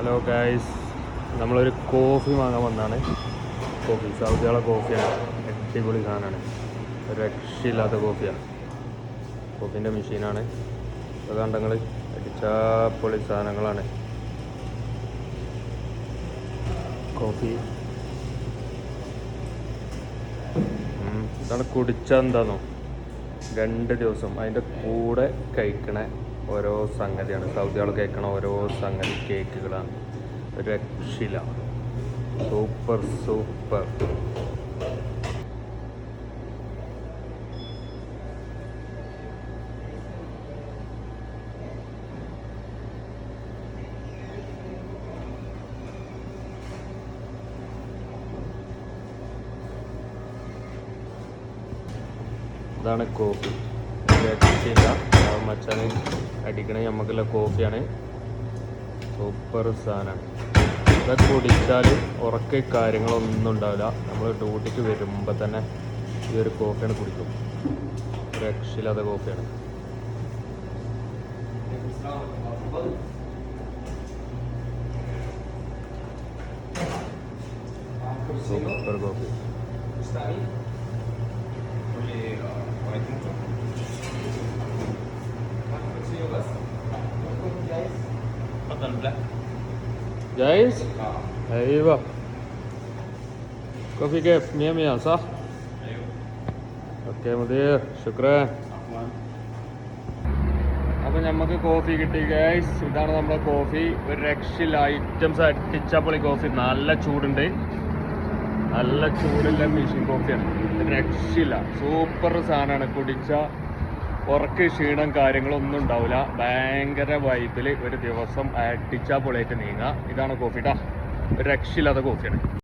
Hello guys നമ്മളൊരു coffee വാങ്ങാൻ വന്നാണ്. കോഫി സൗദിയുള്ള കോഫിയാണ്. അടിപൊളി സാധനമാണ്. ഒരു രക്ഷയില്ലാത്ത കോഫിയാണ് കോഫീന്റെ മെഷീനാണ്. അത് കണ്ടങ്ങൾ അടിച്ചാപ്പൊളി സാധനങ്ങളാണ്. കോഫി. ഇതാണ് കുടിച്ചാൽ എന്താണോ രണ്ട് ദിവസം. അതിന്റെ കൂടെ കഴിക്കണ. ഓരോ സംഗതിയാണ്. സൗദികൾ കേൾക്കണ ഓരോ സംഗതി കേക്കുകളാണ് രക്ഷില സൂപ്പർ സൂപ്പർ. ഇതാണ് കോഫി. രക്ഷയില്ല മച്ചാണ് അടിക്കണേ. നമുക്കുള്ള കോഫിയാണ്. സൂപ്പർ സാധനമാണ് ഇതൊക്കെ കുടിച്ചാൽ ഉറക്ക കാര്യങ്ങളൊന്നും ഉണ്ടാവില്ല. നമ്മൾ ഡ്യൂട്ടിക്ക് വരുമ്പോൾ തന്നെ ഈ ഒരു കോഫിയാണ് കുടിക്കും. രക്ഷയില്ലാത്ത കോഫിയാണ്. Super coffee. than black. Guys? Ah. Aywa. Coffee cave, near me, sir. Okay മുതിർ ശുക്രൻ അപ്പം നമുക്ക് കോഫി കിട്ടി ഗൈസ് ഇതാണ് നമ്മുടെ കോഫി ഒരു രക്ഷയില്ല ഐറ്റംസ് അടിച്ചപ്പൊളി കോഫി നല്ല ചൂടുണ്ട് നല്ല ചൂടുള്ള മെഷീൻ കോഫിയാണ് രക്ഷയില്ല സൂപ്പർ സാധനമാണ് കുടിച്ച ഉറക്ക് ക്ഷീണം കാര്യങ്ങളൊന്നും ഉണ്ടാവില്ല ഭയങ്കര വൈബിൽ ഒരു ദിവസം അടിച്ചാ പൊളിയായിട്ട് നീങ്ങുക ഇതാണ് കോഫിട്ടാ ഒരു രക്ഷയില്ലാത്ത കോഫിയാണ്.